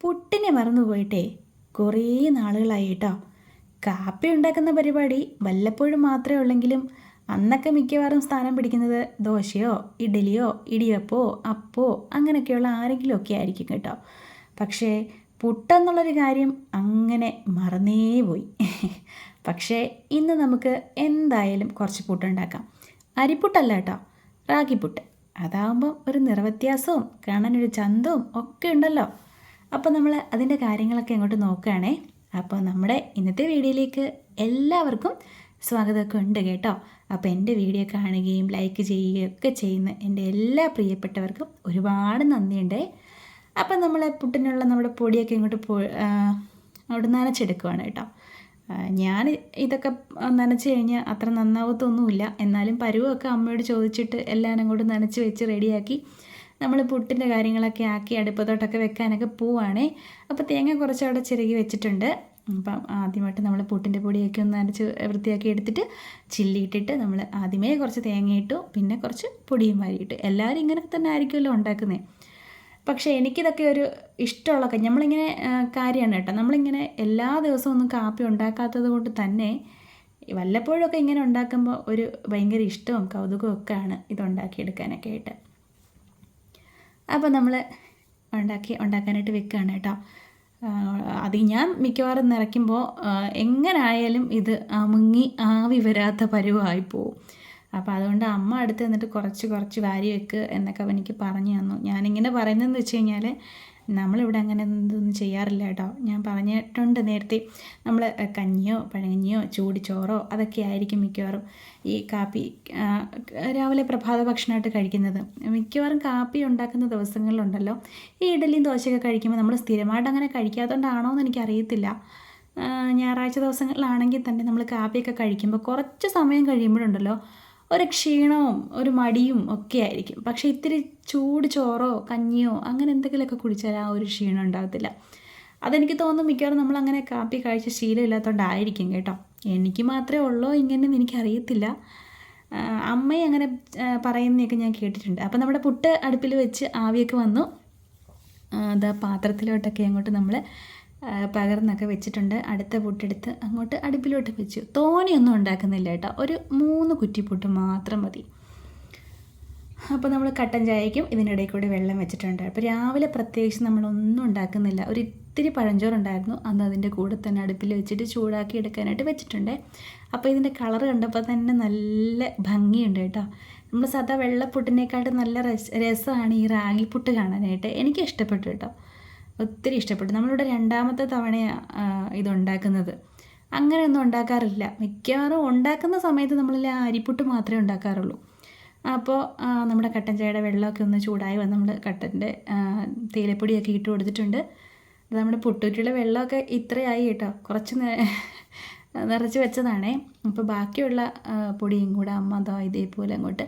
പുട്ടിനെ മറന്നുപോയിട്ടേ. കുറേ നാളുകളായി കേട്ടോ കാപ്പി ഉണ്ടാക്കുന്ന പരിപാടി വല്ലപ്പോഴും മാത്രമേ ഉള്ളെങ്കിലും അന്നൊക്കെ മിക്കവാറും സ്ഥാനം പിടിക്കുന്നത് ദോശയോ ഇഡലിയോ ഇടിയപ്പോ അപ്പോ അങ്ങനെയൊക്കെയുള്ള ആരെങ്കിലുമൊക്കെ ആയിരിക്കും കേട്ടോ. പക്ഷേ പുട്ടെന്നുള്ളൊരു കാര്യം അങ്ങനെ മറന്നേ പോയി പക്ഷേ ഇന്ന് നമുക്ക് എന്തായാലും കുറച്ച് പുട്ടുണ്ടാക്കാം. അരിപ്പുട്ടല്ല കേട്ടോ റാഗിപ്പുട്ട്. അതാകുമ്പോൾ ഒരു നിറവ്യത്യാസവും കാണാനൊരു ചന്തവും ഒക്കെ ഉണ്ടല്ലോ. അപ്പോൾ നമ്മൾ അതിന്റെ കാര്യങ്ങളൊക്കെ അങ്ങോട്ട് നോക്കുകയാണേ. അപ്പോൾ നമ്മുടെ ഇന്നത്തെ വീഡിയോയിലേക്ക് എല്ലാവർക്കും സ്വാഗതമൊക്കെ ഉണ്ട് കേട്ടോ. അപ്പോൾ എന്റെ വീഡിയോ കാണുകയും ലൈക്ക് ചെയ്യുകയും ഒക്കെ ചെയ്യുന്ന എന്റെ എല്ലാ പ്രിയപ്പെട്ടവർക്കും ഒരുപാട് നന്ദിയുണ്ട്. അപ്പം നമ്മൾ പുട്ടിനുള്ള നമ്മുടെ പൊടിയൊക്കെ ഇങ്ങോട്ട് പോ അവിടെ നനച്ചെടുക്കുവാണ് കേട്ടോ. ഞാൻ ഇതൊക്കെ നനച്ച് കഴിഞ്ഞാൽ അത്ര നന്നാവത്തൊന്നുമില്ല. എന്നാലും പരുവൊക്കെ അമ്മയോട് ചോദിച്ചിട്ട് എല്ലാവരും അങ്ങോട്ട് നനച്ച് വെച്ച് റെഡിയാക്കി നമ്മൾ പുട്ടിന്റെ കാര്യങ്ങളൊക്കെ ആക്കി അടുപ്പത്തോട്ടൊക്കെ വെക്കാനൊക്കെ പോവാണേ. അപ്പോൾ തേങ്ങ കുറച്ച് അവിടെ ചിരകി വെച്ചിട്ടുണ്ട്. അപ്പം ആദ്യമായിട്ട് നമ്മൾ പുട്ടിന്റെ പൊടിയൊക്കെ ഒന്ന് അരച്ച് വൃത്തിയാക്കി എടുത്തിട്ട് ചില്ലി ഇട്ടിട്ട് നമ്മൾ ആദ്യമേ കുറച്ച് തേങ്ങ ഇട്ടു പിന്നെ കുറച്ച് പൊടിയും വാരിയിട്ടു. എല്ലാവരും ഇങ്ങനെ തന്നെ ആയിരിക്കുമല്ലോ ഉണ്ടാക്കുന്നത് പക്ഷേ എനിക്കിതൊക്കെ ഒരു ഇഷ്ടമുള്ള നമ്മളിങ്ങനെ കാര്യമാണ് കേട്ടോ. നമ്മളിങ്ങനെ എല്ലാ ദിവസവും ഒന്നും കാപ്പി ഉണ്ടാക്കാത്തത് കൊണ്ട് തന്നെ വല്ലപ്പോഴൊക്കെ ഇങ്ങനെ ഉണ്ടാക്കുമ്പോൾ ഒരു ഭയങ്കര ഇഷ്ടവും കൗതുകവും ഒക്കെയാണ് ഇത് ആയിട്ട്. അപ്പോൾ നമ്മൾ ഉണ്ടാക്കി ഉണ്ടാക്കാനായിട്ട് വെക്കുകയാണ് കേട്ടോ. അത് ഞാൻ മിക്കവാറും നിറയ്ക്കുമ്പോൾ എങ്ങനായാലും ഇത് മുങ്ങി ആവി വരാത്ത പരുവമായി പോവും. അപ്പോൾ അതുകൊണ്ട് അമ്മ അടുത്ത് നിന്നിട്ട് കുറച്ച് കുറച്ച് വാരി വെക്ക് എന്നൊക്കെ എനിക്ക് പറഞ്ഞു തന്നു. ഞാനിങ്ങനെ പറയുന്നതെന്ന് വെച്ച് കഴിഞ്ഞാൽ നമ്മളിവിടെ അങ്ങനെ ഒന്നും ചെയ്യാറില്ല കേട്ടോ. ഞാൻ പറഞ്ഞിട്ടുണ്ട് നേരത്തെ നമ്മൾ കഞ്ഞിയോ പഴകഞ്ഞിയോ ചൂട് ചോറോ അതൊക്കെ ആയിരിക്കും മിക്കവാറും ഈ കാപ്പി രാവിലെ പ്രഭാത ഭക്ഷണമായിട്ട് കഴിക്കുന്നത്. മിക്കവാറും കാപ്പി ഉണ്ടാക്കുന്ന ദിവസങ്ങളിലുണ്ടല്ലോ. ഈ ഇഡലിയും ദോശയൊക്കെ കഴിക്കുമ്പോൾ നമ്മൾ സ്ഥിരമായിട്ട് അങ്ങനെ കഴിക്കാത്തതുകൊണ്ടാണോ എന്ന് എനിക്കറിയത്തില്ല ഞായറാഴ്ച ദിവസങ്ങളിലാണെങ്കിൽ തന്നെ നമ്മൾ കാപ്പിയൊക്കെ കഴിക്കുമ്പോൾ കുറച്ച് സമയം കഴിയുമ്പോഴുണ്ടല്ലോ ഒരു ക്ഷീണവും ഒരു മടിയും ഒക്കെ ആയിരിക്കും. പക്ഷേ ഇത്തിരി ചൂട് ചോറോ കഞ്ഞിയോ അങ്ങനെ എന്തെങ്കിലുമൊക്കെ കുടിച്ചാൽ ആ ഒരു ക്ഷീണം ഉണ്ടാകത്തില്ല. അതെനിക്ക് തോന്നുന്നു മിക്കവാറും നമ്മൾ അങ്ങനെ കാപ്പി കഴിച്ച ശീലമില്ലാത്തതുകൊണ്ടായിരിക്കും കേട്ടോ. എനിക്ക് മാത്രമേ ഉള്ളൂ ഇങ്ങനെയെന്ന് എനിക്കറിയത്തില്ല. അമ്മയെ അങ്ങനെ പറയുന്നതൊക്കെ ഞാൻ കേട്ടിട്ടുണ്ട്. അപ്പം നമ്മുടെ പുട്ട് അടുപ്പിൽ വെച്ച് ആവിയൊക്കെ വന്നു. അതാ പാത്രത്തിലോട്ടൊക്കെ അങ്ങോട്ട് നമ്മൾ പകർന്നൊക്കെ വെച്ചിട്ടുണ്ട്. അടുത്ത പുട്ടെടുത്ത് അങ്ങോട്ട് അടുപ്പിലോട്ട് വെച്ചു. തോനെയൊന്നും ഉണ്ടാക്കുന്നില്ല കേട്ടോ. ഒരു മൂന്ന് കുറ്റിപ്പുട്ട് മാത്രം മതി. അപ്പോൾ നമ്മൾ കട്ടൻ ചായക്കും ഇതിനിടയിൽ കൂടി വെള്ളം വെച്ചിട്ടുണ്ട്. അപ്പോൾ രാവിലെ പ്രത്യേകിച്ച് നമ്മളൊന്നും ഉണ്ടാക്കുന്നില്ല. ഒരു ഇത്തിരി പഴഞ്ചോറുണ്ടായിരുന്നു. അന്ന് അതിന്റെ കൂടെ തന്നെ അടുപ്പിൽ വെച്ചിട്ട് ചൂടാക്കി എടുക്കാനായിട്ട് വെച്ചിട്ടുണ്ട്. അപ്പോൾ ഇതിന്റെ കളർ കണ്ടപ്പോൾ തന്നെ നല്ല ഭംഗിയുണ്ട് കേട്ടോ. നമ്മൾ സാധാ വെള്ളപ്പുട്ടിനേക്കാട്ടും നല്ല രസമാണ് ഈ റാഗിപ്പുട്ട് കാണാനായിട്ട്. എനിക്ക് ഇഷ്ടപ്പെട്ടു കേട്ടോ. ഒത്തിരി ഇഷ്ടപ്പെട്ടു. നമ്മളിവിടെ രണ്ടാമത്തെ തവണയാണ് ഇതുണ്ടാക്കുന്നത്. അങ്ങനെയൊന്നും ഉണ്ടാക്കാറില്ല. മിക്കവാറും ഉണ്ടാക്കുന്ന സമയത്ത് നമ്മളിൽ അരിപ്പുട്ട് മാത്രമേ ഉണ്ടാക്കാറുള്ളൂ. അപ്പോൾ നമ്മുടെ കട്ടൻ ചായയുടെ വെള്ളമൊക്കെ ഒന്ന് ചൂടായി വന്ന് നമ്മൾ കട്ടന്റെ തേയിലപ്പൊടിയൊക്കെ ഇട്ട് കൊടുത്തിട്ടുണ്ട്. നമ്മുടെ പൊട്ടൂറ്റിയുടെ വെള്ളമൊക്കെ ഇത്രയായി കേട്ടോ. കുറച്ച് നിറച്ച് വെച്ചതാണേ. അപ്പോൾ ബാക്കിയുള്ള പൊടിയും കൂടെ അമ്മ അതോ ഇതേപോലെ അങ്ങോട്ട്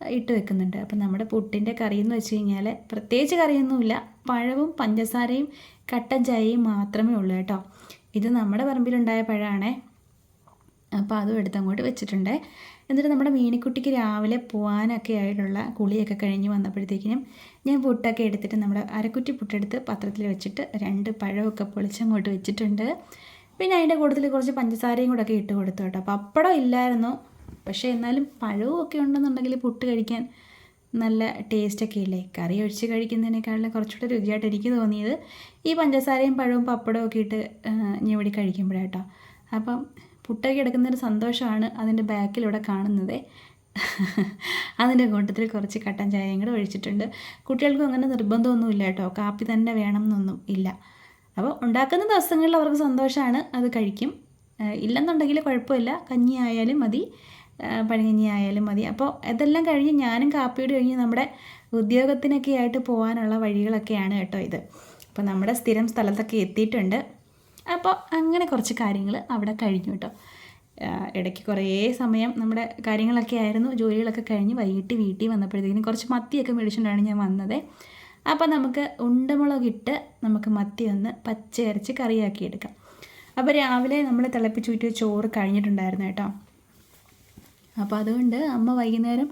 ഇട്ട് വെക്കുന്നുണ്ട്. അപ്പം നമ്മുടെ പുട്ടിന്റെ കറി എന്ന് വെച്ച് കഴിഞ്ഞാൽ പ്രത്യേകിച്ച് കറിയൊന്നുമില്ല. പഴവും പഞ്ചസാരയും കട്ടൻ ചായയും മാത്രമേ ഉള്ളൂ കേട്ടോ. ഇത് നമ്മുടെ പറമ്പിലുണ്ടായ പഴമാണേ അപ്പോൾ അതും എടുത്ത് അങ്ങോട്ട് വെച്ചിട്ടുണ്ട്. എന്നിട്ട് നമ്മുടെ മീനിക്കുട്ടിക്ക് രാവിലെ പോകാനൊക്കെ ആയിട്ടുള്ള കുളിയൊക്കെ കഴിഞ്ഞ് വന്നപ്പോഴത്തേക്കിനും ഞാൻ പുട്ടൊക്കെ എടുത്തിട്ട് നമ്മുടെ അരക്കുറ്റി പുട്ടെടുത്ത് പത്രത്തിൽ വെച്ചിട്ട് രണ്ട് പഴമൊക്കെ പൊളിച്ചങ്ങോട്ട് വെച്ചിട്ടുണ്ട്. പിന്നെ അതിന്റെ കൂട്ടത്തിൽ കുറച്ച് പഞ്ചസാരയും കൂടെ ഒക്കെ ഇട്ട് കൊടുത്തു കേട്ടോ. പപ്പടം ഇല്ലായിരുന്നു. പക്ഷേ എന്നാലും പഴവും ഒക്കെ ഉണ്ടെന്നുണ്ടെങ്കിൽ പുട്ട് കഴിക്കാൻ നല്ല ടേസ്റ്റൊക്കെ ഇല്ലേ? കറി ഒഴിച്ച് കഴിക്കുന്നതിനേക്കാളും കുറച്ചുകൂടെ രുചിയായിട്ട് എനിക്ക് തോന്നിയത് ഈ പഞ്ചസാരയും പഴവും പപ്പടവും ഒക്കെ ഇട്ട് ഞെവിടി കഴിക്കുമ്പോഴാട്ടോ. അപ്പം പുട്ടൊക്കെ എടുക്കുന്നൊരു സന്തോഷമാണ് അതിന്റെ ബാക്കിലൂടെ കാണുന്നത്. അതിന്റെ കൂട്ടത്തിൽ കുറച്ച് കട്ടൻ ചായയും കൂടെ ഒഴിച്ചിട്ടുണ്ട്. കുട്ടികൾക്കും അങ്ങനെ നിർബന്ധമൊന്നും ഇല്ല കേട്ടോ. കാപ്പി തന്നെ വേണം എന്നൊന്നും ഇല്ല. അപ്പോൾ ഉണ്ടാക്കുന്ന ദിവസങ്ങളിൽ അവർക്ക് സന്തോഷമാണ് അത് കഴിക്കും. ഇല്ലെന്നുണ്ടെങ്കിൽ കുഴപ്പമില്ല. കഞ്ഞി ആയാലും മതി. പഴങ്കഞ്ഞി ആയാലും മതി. അപ്പോൾ ഇതെല്ലാം കഴിഞ്ഞ് ഞാനും കാപ്പിയോട് കഴിഞ്ഞ് നമ്മുടെ ഉദ്യോഗത്തിനൊക്കെ ആയിട്ട് പോകാനുള്ള വഴികളൊക്കെയാണ് കേട്ടോ ഇത്. അപ്പോൾ നമ്മുടെ സ്ഥിരം സ്ഥലത്തൊക്കെ എത്തിയിട്ടുണ്ട്. അപ്പോൾ അങ്ങനെ കുറച്ച് കാര്യങ്ങൾ അവിടെ കഴിഞ്ഞു കേട്ടോ. ഇടയ്ക്ക് കുറേ സമയം നമ്മുടെ കാര്യങ്ങളൊക്കെ ആയിരുന്നു. ജോലികളൊക്കെ കഴിഞ്ഞ് വൈകിട്ട് വീട്ടിൽ വന്നപ്പോഴത്തേക്കിനും കുറച്ച് മത്തിയൊക്കെ മേടിച്ചുകൊണ്ടാണ് ഞാൻ വന്നത്. അപ്പോൾ നമുക്ക് ഉണ്ടമുളകിട്ട് നമുക്ക് മത്തി ഒന്ന് പച്ചയരച്ച് കറിയാക്കി എടുക്കാം. അപ്പോൾ രാവിലെ നമ്മൾ തിളപ്പിച്ച് ചോറ് കഴിഞ്ഞിട്ടുണ്ടായിരുന്നു കേട്ടോ. അപ്പോൾ അതുകൊണ്ട് അമ്മ വൈകുന്നേരം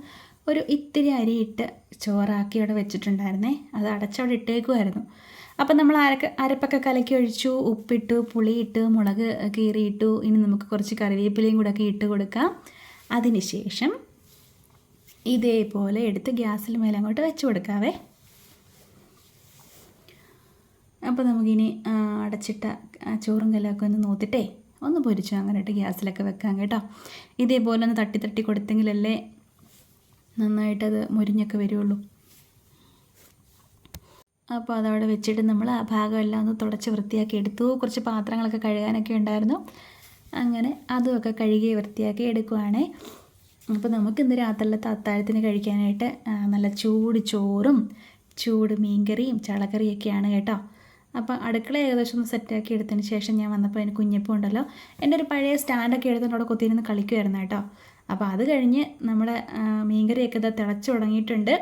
ഒരു ഇത്തിരി അരിയിട്ട് ചോറാക്കി അവിടെ വെച്ചിട്ടുണ്ടായിരുന്നേ. അത് അടച്ചവിടെ ഇട്ടേക്കുമായിരുന്നു അപ്പം നമ്മൾ അരക്ക അരപ്പൊക്കെ കലക്കി ഒഴിച്ചു. ഉപ്പിട്ടു പുളിയിട്ട് മുളക് കീറിയിട്ടു. ഇനി നമുക്ക് കുറച്ച് കറിവേപ്പിലയും കൂടെ ഒക്കെ ഇട്ട് കൊടുക്കാം. അതിനുശേഷം ഇതേപോലെ എടുത്ത് ഗ്യാസിൽ മേലെ അങ്ങോട്ട് വെച്ച് കൊടുക്കാവേ. അപ്പോൾ നമുക്കിനി അടച്ചിട്ട ചോറും കല്ലൊക്കെ ഒന്ന് നോത്തിട്ടേ. ഒന്ന് പൊരിച്ചു അങ്ങനെ ഇട്ട് ഗ്യാസിലൊക്കെ വെക്കാം കേട്ടോ. ഇതേപോലെ ഒന്ന് തട്ടി തട്ടി കൊടുത്തെങ്കിലല്ലേ നന്നായിട്ടത് മുരിഞ്ഞൊക്കെ വരുള്ളൂ. അപ്പോൾ അതവിടെ വെച്ചിട്ട് നമ്മൾ ആ ഭാഗമെല്ലാം ഒന്ന് തുടച്ച് വൃത്തിയാക്കി എടുത്തു. കുറച്ച് പാത്രങ്ങളൊക്കെ കഴുകാനൊക്കെ ഉണ്ടായിരുന്നു. അങ്ങനെ അതുമൊക്കെ കഴുകി വൃത്തിയാക്കി എടുക്കുവാണേ. അപ്പോൾ നമുക്ക് ഇന്ന് രാത്രിയിലത്തെ അത്താഴത്തിന് കഴിക്കാനായിട്ട് നല്ല ചൂട് ചോറും ചൂട് മീൻകറിയും ചളക്കറിയൊക്കെയാണ് കേട്ടോ. അപ്പോൾ അടുക്കള ഏകദേശം ഒന്ന് സെറ്റാക്കി എടുത്തതിന് ശേഷം ഞാൻ വന്നപ്പോൾ എനിക്ക് കുഞ്ഞപ്പം ഉണ്ടല്ലോ. എന്റെ ഒരു പഴയ സ്റ്റാൻഡൊക്കെ എടുത്തുകൊണ്ട് അവിടെ കുത്തിയിരുന്ന് കളിക്കുമായിരുന്നു കേട്ടോ. അപ്പോൾ അത് കഴിഞ്ഞ് നമ്മുടെ മീൻകറിയൊക്കെ ഇത് തിളച്ച് തുടങ്ങിയിട്ടുണ്ട്.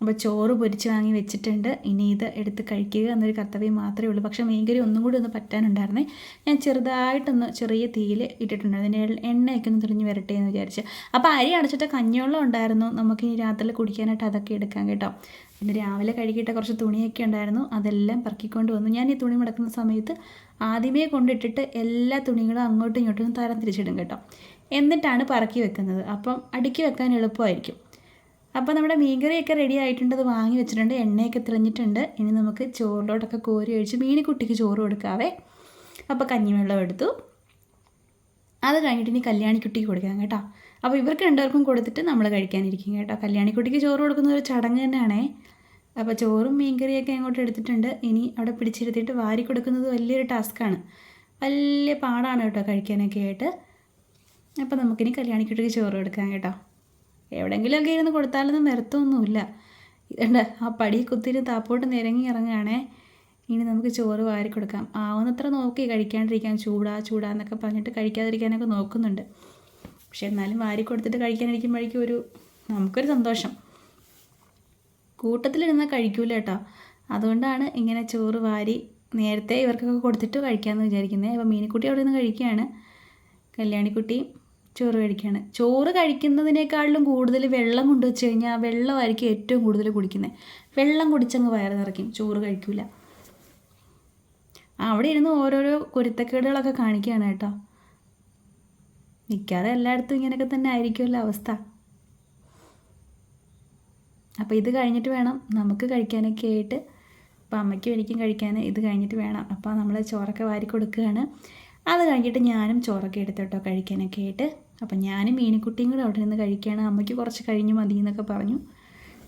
അപ്പോൾ ചോറ് പൊരിച്ച് വാങ്ങി വെച്ചിട്ടുണ്ട്. ഇനി ഇത് എടുത്ത് കഴിക്കുക എന്നൊരു കർത്തവ്യം മാത്രമേ ഉള്ളൂ. പക്ഷേ മീൻകറി ഒന്നും കൂടി ഒന്ന് പറ്റാനുണ്ടായിരുന്നേ. ഞാൻ ചെറുതായിട്ടൊന്ന് ചെറിയ തീയിൽ ഇട്ടിട്ടുണ്ട് അതിന്റെ എണ്ണയൊക്കെ ഒന്ന് തെളിഞ്ഞ് വരട്ടെ എന്ന് വിചാരിച്ച്. അപ്പോൾ അരി അടച്ചിട്ട് കഞ്ഞിവെള്ളം ഉണ്ടായിരുന്നു. നമുക്ക് ഇനി രാത്രിയിൽ കുടിക്കാനായിട്ട് അതൊക്കെ എടുക്കാം കേട്ടോ. പിന്നെ രാവിലെ കഴുകിയിട്ട കുറച്ച് തുണിയൊക്കെ ഉണ്ടായിരുന്നു. അതെല്ലാം പറക്കിക്കൊണ്ട് വന്നു. ഞാൻ ഈ തുണി മടക്കുന്ന സമയത്ത് ആദ്യമേ കൊണ്ടിട്ടിട്ട് എല്ലാ തുണികളും അങ്ങോട്ടും ഇങ്ങോട്ടും തരം തിരിച്ചിടും കേട്ടോ. എന്നിട്ടാണ് പറക്കി വെക്കുന്നത്. അപ്പം അടുക്കി വെക്കാൻ എളുപ്പമായിരിക്കും. അപ്പോൾ നമ്മുടെ മീൻകറിയൊക്കെ റെഡി ആയിട്ടുണ്ട്. അത് വാങ്ങി വെച്ചിട്ടുണ്ട്. എണ്ണയൊക്കെ തെളിഞ്ഞിട്ടുണ്ട്. ഇനി നമുക്ക് ചോറിലോട്ടൊക്കെ കോരി ഒഴിച്ച് മീനിക്കുട്ടിക്ക് ചോറ് കൊടുക്കാവേ. അപ്പോൾ കഞ്ഞിവെള്ളം എടുത്തു. അത് കഴിഞ്ഞിട്ട് ഇനി കല്യാണിക്കുട്ടിക്ക് കൊടുക്കാം കേട്ടോ. അപ്പോൾ ഇവർക്ക് രണ്ടുപേർക്കും കൊടുത്തിട്ട് നമ്മൾ കഴിക്കാനിരിക്കും കേട്ടോ. കല്യാണിക്കുട്ടിക്ക് ചോറ് കൊടുക്കുന്ന ഒരു ചടങ്ങ് തന്നെയാണേ. അപ്പോൾ ചോറും മീൻകറിയൊക്കെ അങ്ങോട്ട് എടുത്തിട്ടുണ്ട്. ഇനി അവിടെ പിടിച്ചിരുത്തിയിട്ട് വാരി കൊടുക്കുന്നത് വലിയൊരു ടാസ്ക്കാണ് വലിയ പാടാണ് കേട്ടോ കഴിക്കാനൊക്കെ ആയിട്ട്. അപ്പോൾ നമുക്കിനി കല്യാണിക്കുട്ടിക്ക് ചോറ് കൊടുക്കാം കേട്ടോ. എവിടെയെങ്കിലുമൊക്കെ ഇരുന്ന് കൊടുത്താലൊന്നും നിരത്തൊന്നുമില്ല ഇതുണ്ട് ആ പടി കുത്തിരി താപ്പോട്ട് നിരങ്ങി ഇറങ്ങുകയാണേ. ഇനി നമുക്ക് ചോറ് വാരി കൊടുക്കാം. ആവുന്നത്ര നോക്കി കഴിക്കാണ്ടിരിക്കാൻ ചൂടാ ചൂടാന്നൊക്കെ പറഞ്ഞിട്ട് കഴിക്കാതിരിക്കാനൊക്കെ നോക്കുന്നുണ്ട്. പക്ഷെ എന്നാലും വാരി കൊടുത്തിട്ട് കഴിക്കാനിരിക്കുമ്പോഴേക്കും ഒരു നമുക്കൊരു സന്തോഷം. കൂട്ടത്തിലിരുന്നാൽ കഴിക്കൂല കേട്ടോ. അതുകൊണ്ടാണ് ഇങ്ങനെ ചോറ് വാരി നേരത്തെ ഇവർക്കൊക്കെ കൊടുത്തിട്ട് കഴിക്കാമെന്ന് വിചാരിക്കുന്നത് അപ്പോൾ മീനിക്കുട്ടി അവിടെ നിന്ന് കഴിക്കുകയാണ്. കല്യാണിക്കുട്ടി ചോറ് കഴിക്കുകയാണ് ചോറ് കഴിക്കുന്നതിനേക്കാളിലും കൂടുതൽ വെള്ളം കൊണ്ടുവച്ച് കഴിഞ്ഞാൽ ആ വെള്ളമായിരിക്കും ഏറ്റവും കൂടുതൽ കുടിക്കുന്നത് വെള്ളം കുടിച്ചങ്ങ് വയറ് നിറയ്ക്കും. ചോറ് കഴിക്കില്ല അവിടെ ഇരുന്ന് ഓരോരോ കുരുത്തക്കേടുകളൊക്കെ കാണിക്കുകയാണ് കേട്ടോ. മിക്കാതെ എല്ലായിടത്തും ഇങ്ങനെയൊക്കെ തന്നെ ആയിരിക്കുമല്ലോ അവസ്ഥ. അപ്പോൾ ഇത് കഴിഞ്ഞിട്ട് വേണം നമുക്ക് കഴിക്കാനൊക്കെ ആയിട്ട്. അപ്പോൾ അമ്മയ്ക്കും എനിക്കും കഴിക്കാൻ ഇത് കഴിഞ്ഞിട്ട് വേണം. അപ്പോൾ നമ്മൾ ചോറൊക്കെ വാരി കൊടുക്കുകയാണ്. അത് കഴിഞ്ഞിട്ട് ഞാനും ചോറൊക്കെ എടുത്തോട്ടോ കഴിക്കാനൊക്കെ ആയിട്ട്. അപ്പം ഞാനും മീനിക്കുട്ടിയും കൂടെ അവിടെ നിന്ന് കഴിക്കുകയാണ്. അമ്മയ്ക്ക് കുറച്ച് കഴിഞ്ഞ് മതി എന്നൊക്കെ പറഞ്ഞു.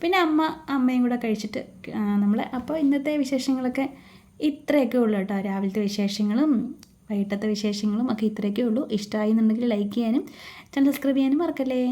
പിന്നെ അമ്മ അമ്മയും കൂടെ കഴിച്ചിട്ട് നമ്മൾ അപ്പോൾ ഇന്നത്തെ വിശേഷങ്ങളൊക്കെ ഇത്രയൊക്കെ ഉള്ളൂ കേട്ടോ. രാവിലത്തെ വിശേഷങ്ങളും വൈകിട്ടത്തെ വിശേഷങ്ങളും ഒക്കെ ഇത്രയൊക്കെ ഉള്ളൂ. ഇഷ്ടമായി എന്നുണ്ടെങ്കിൽ ലൈക്ക് ചെയ്യാനും ചാനൽ സബ്സ്ക്രൈബ് ചെയ്യാനും മറക്കല്ലേ?